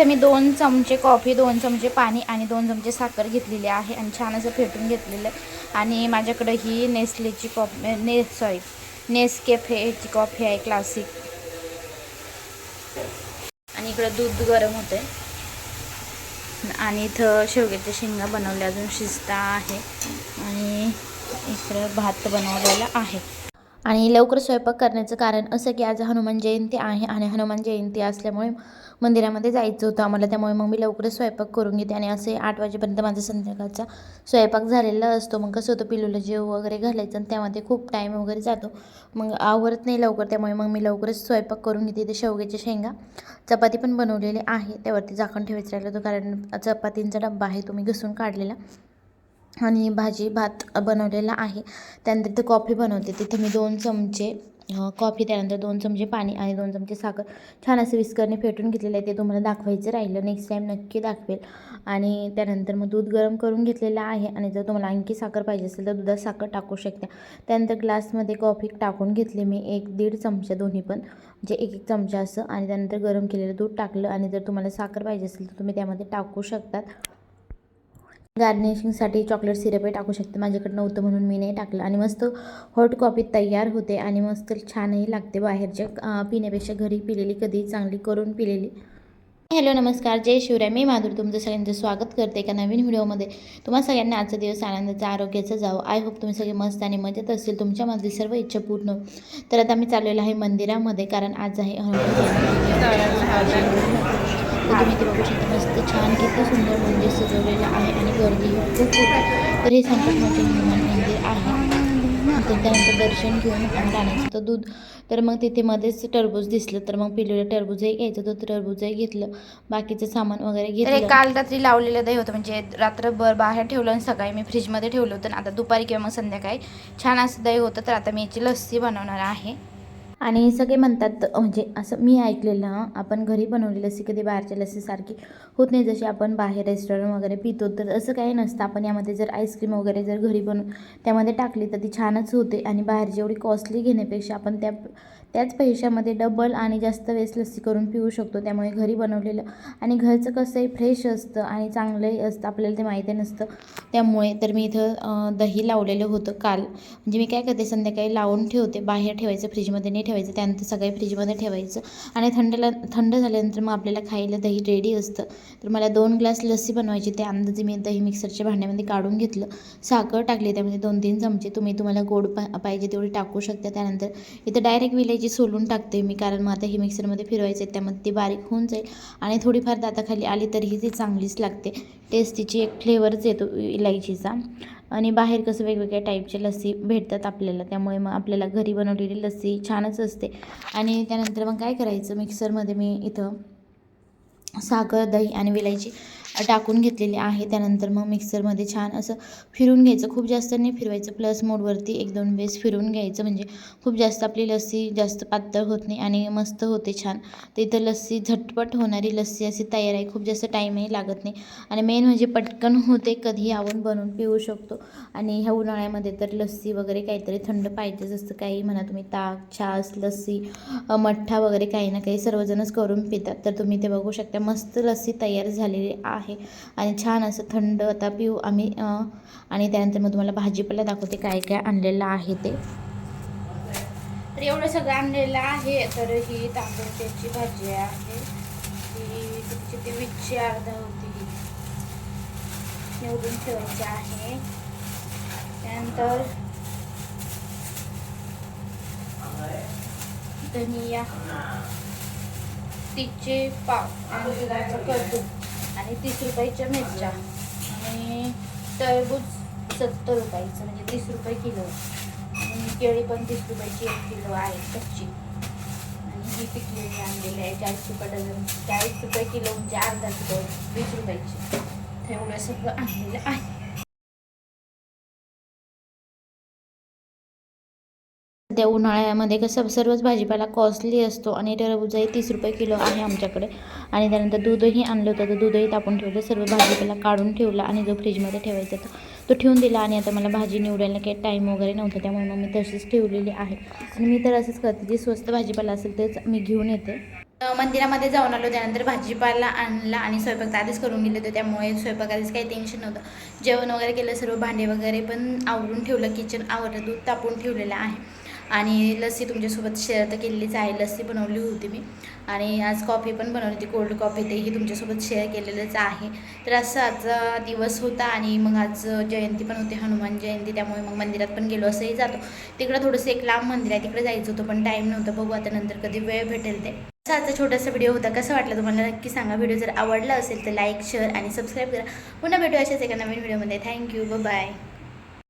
इथे मी दोन चमचे कॉफी दोन चमचे पाणी आणि दोन चमचे साखर घेतलेली आहे आणि छान असं फेटून घेतलेलं आहे. आणि माझ्याकडं ही नेस्लेची कॉफी ने सॉरी नेसकेफेची कॉफी आहे क्लासिक आणि इकडं दूध गरम होतं आहे आणि इथं शेवग्याच्या शेंगा बनवल्या अजून शिजता आहे. आणि इकडं भात बनवलेला आहे. आणि लवकर स्वयंपाक करण्याचं कारण असं की आज हनुमान जयंती आहे आणि हनुमान जयंती असल्यामुळे मंदिरामध्ये जायचं होतं आम्हाला. त्यामुळे मग मी लवकरच स्वयंपाक करून घेते आणि असे आठ वाजेपर्यंत माझा संध्याकाळचा स्वयंपाक झालेला असतो. मग कसं होतं पिलूला जेव वगैरे घालायचं आणि त्यामध्ये खूप टाईम वगैरे जातो. मग आवरत नाही लवकर त्यामुळे मग मी लवकरच स्वयंपाक करून घेते. ते शेवग्याच्या शेंगा चपाती पण बनवलेली आहे. त्यावरती झाकण ठेवायचं राहिलं होतं कारण चपातींचा डब्बा आहे तो मी घसून काढलेला. आणि भाजी भात बनवलेला आहे. त्यानंतर ते कॉफी बनवते. तिथे मी दोन चमचे कॉफी त्यानंतर दोन चमचे पाणी आणि दोन चमचे साखर छान असं विस्करने फेटून घेतलेलं आहे ते तुम्हाला दाखवायचं राहिलं. नेक्स्ट टाईम नक्की दाखवेल. आणि त्यानंतर मग दूध गरम करून घेतलेलं आहे. आणि जर तुम्हाला आणखी साखर पाहिजे असेल तर दुधात साखर टाकू शकता. त्यानंतर ग्लासमध्ये कॉफी टाकून घेतली मी एक दीड चमचा दोन्ही पण म्हणजे एक एक चमचा असं. आणि त्यानंतर गरम केलेलं दूध टाकलं. आणि जर तुम्हाला साखर पाहिजे असेल तर तुम्ही त्यामध्ये टाकू शकतात. गार्निशिंगसाठी चॉकलेट सिरपही टाकू शकते. माझ्याकडे नव्हतं म्हणून मी नाही टाकलं. आणि मस्त हॉट कॉफी तयार होते आणि मस्त छानही लागते बाहेरच्या पिण्यापेक्षा घरी पिलेली कधी चांगली करून पिलेली. हॅलो नमस्कार. जय शिवराय. मी माधुरी. तुमचं सगळ्यांचं स्वागत करते एका नवीन व्हिडिओमध्ये. तुम्हा सगळ्यांना आजचा दिवस आनंदाचा आरोग्याचा जावं. आय होप तुम्ही सगळे मस्त आणि मजेत असतील. तुमच्यामधली सर्व इच्छा पूर्ण तर आता मी चाललेलो आहे मंदिरामध्ये कारण आज आहे तुम्ही ते बघू शकता. मस्त छान किती सुंदर मंदिर सजवलेलं आहे आणि गर्दी खूप होती. तर हे संकट मोठे हनुमान मंदिर आहे. तर त्यानंतर दर्शन घेऊन तर दूध. तर मग तिथे मध्येच टरबूज दिसलं तर मग पिलेलं टरबूजही घ्यायचं तर टरबूजही घेतलं. बाकीचं सामान वगैरे घेतलं. काल रात्री लावलेलं दही होतं. म्हणजे रात्रभर बाहेर ठेवलं आणि सकाळी मी फ्रीजमध्ये ठेवलं होतं. आता दुपारी किंवा मग संध्याकाळी छान असं दही होतं. तर आता मी याची लस्सी बनवणार आहे. आणि सगळे म्हणतात म्हणजे असं मी ऐकलेलं आपण घरी बनवली लसी कधी बाहेरच्या लसीसारखी होत नाही. जशी आपण बाहेर रेस्टॉरंट वगैरे पितो तर असं काही नसतं. आपण यामध्ये जर आईस्क्रीम वगैरे जर घरी बनवून त्यामध्ये टाकली तर ती छानच होते. आणि बाहेर जेवढी कॉस्टली घेण्यापेक्षा आपण त्या त्याच पैशामध्ये डबल आणि जास्त वेळेस लस्सी करून पिऊ शकतो. त्यामुळे घरी बनवलेलं आणि घरचं कसंही फ्रेश असतं आणि चांगलंही असतं आपल्याला ते माहिती नसतं. त्यामुळे तर मी इथं दही लावलेलं होतं काल. म्हणजे मी काय करते संध्याकाळी लावून ठेवते बाहेर ठेवायचं फ्रीजमध्ये नाही ठेवायचं त्यानंतर सगळे फ्रीजमध्ये ठेवायचं. आणि थंडला थंड झाल्यानंतर मग आपल्याला खायला दही रेडी असतं. तर मला दोन ग्लास लस्सी बनवायची त्या अंदाजे मी दही मिक्सरच्या भांड्यामध्ये काढून घेतलं. साखर टाकली त्यामध्ये दोन तीन चमचे. तुम्ही तुम्हाला गोड पा पाहिजे तेवढी टाकू शकता. त्यानंतर इथं डायरेक्ट विलेज विलायची सोलून टाकते मी कारण मग आता हे मिक्सरमध्ये फिरवायचं आहे त्यामध्ये ती बारीक होऊन जाईल. आणि थोडीफार दाताखाली आली तरीही ती चांगलीच लागते. टेस्टीची एक फ्लेवरच येतो इलायचीचा. आणि बाहेर कसं वेगवेगळ्या टाईपच्या लस्सी भेटतात आपल्याला त्यामुळे मग आपल्याला घरी बनवलेली लस्सी छानच असते. आणि त्यानंतर मग काय करायचं मिक्सरमध्ये मी इथं साखर दही आणि विलायची टाकून घेतलेले आहे. त्यानंतर मग मिक्सरमध्ये छान असं फिरून घ्यायचं. खूप जास्त नाही फिरवायचं. प्लस मोडवरती एक दोन वेळेस फिरून घ्यायचं. म्हणजे खूप जास्त आपली लस्सी जास्त पातळ होत नाही आणि मस्त होते छान. तर इथं लस्सी झटपट होणारी लस्सी अशी तयार आहे. खूप जास्त टाईमही लागत नाही. आणि मेन म्हणजे पटकन होते. कधीही आपण बनवून पिऊ शकतो. आणि ह्या उन्हाळ्यामध्ये तर लस्सी वगैरे काहीतरी थंड पाहिजेच असतं काही म्हणा तुम्ही ताक छास लस्सी मठ्ठा वगैरे काही ना काही सर्वजणच करून पितात. तर तुम्ही ते बघू शकता. मस्त लस्सी तयार झालेली आहे. आहे. आणि छान असं थंड आता पिऊ आम्ही आणि त्यानंतर मग तुम्हाला भाजीपाला दाखवते काय काय आणलेलं आहे ते. तर एवढं सगळं आणलेलं आहे तर ही तांदूळची भाजी आहे. ही तुमची ती वीसची अर्धा होती. निवडून ठेवायची आहे. त्यानंतर धनिया तिचे पाव आणि कद्दू आणि तीस रुपयाच्या मिरच्या. आणि टरबूज सत्तर रुपयाचं म्हणजे तीस रुपये किलो. आणि केळी पण तीस रुपयाची एक किलो आहे कच्ची. आणि ही पिकलेली आणलेली आहे चाळीस रुपये डझन चाळीस रुपये किलो म्हणजे अर्धा किलो वीस रुपयाची. एवढं सगळं आणलेलं आहे. त्या उन्हाळ्यामध्ये कसं सर्वच भाजीपाला कॉस्टली असतो आणि टरबूजही तीस रुपये किलो आहे आमच्याकडे. आणि त्यानंतर दूधही आणलं होतं तर दूधही तापून ठेवलं सर्व भाजीपाला काढून ठेवला आणि जो फ्रीजमध्ये ठेवायचा होता तो ठेवून दिला. आणि आता मला भाजी निवडायला काही टाईम वगैरे नव्हता त्यामुळे मग मी तशीच ठेवलेली आहे. आणि मी तर असंच करते जी स्वस्त भाजीपाला असेल तेच मी घेऊन येते. मंदिरामध्ये जाऊन आलो त्यानंतर भाजीपाला आणला आणि स्वयंपाक तर आधीच करून गेले होते त्यामुळे स्वयंपाक आधीच काही टेन्शन नव्हतं. जेवण वगैरे केलं सर्व भांडे वगैरे पण आवरून ठेवलं किचन आवरलं दूध तापून ठेवलेलं आहे. आणि लस्सी तुमच्यासोबत शेअर तर केलेलीच आहे. लस्सी बनवली होती मी. आणि आज कॉफी पण बनवली होती. कोल्ड कॉफी तेही तुमच्यासोबत शेअर केलेलंच आहे. तर असं आजचा दिवस होता आणि मग आज जयंती पण होती. हनुमान जयंती त्यामुळे मग मंदिरात पण गेलो असंही जातो. तिकडं थोडंसं एक लांब मंदिर आहे. तिकडे जायचं होतं पण टाईम नव्हतं. बघू आता नंतर कधी वेळ भेटेल ते. असा आजचा छोटासा व्हिडिओ होता. कसं वाटलं तुम्हाला? नक्की सांगा. व्हिडिओ जर आवडला असेल तर लाईक शेअर आणि सबस्क्राईब करा. पुन्हा भेटू अशाच एका नवीन व्हिडिओमध्ये थँक्यू ब बाय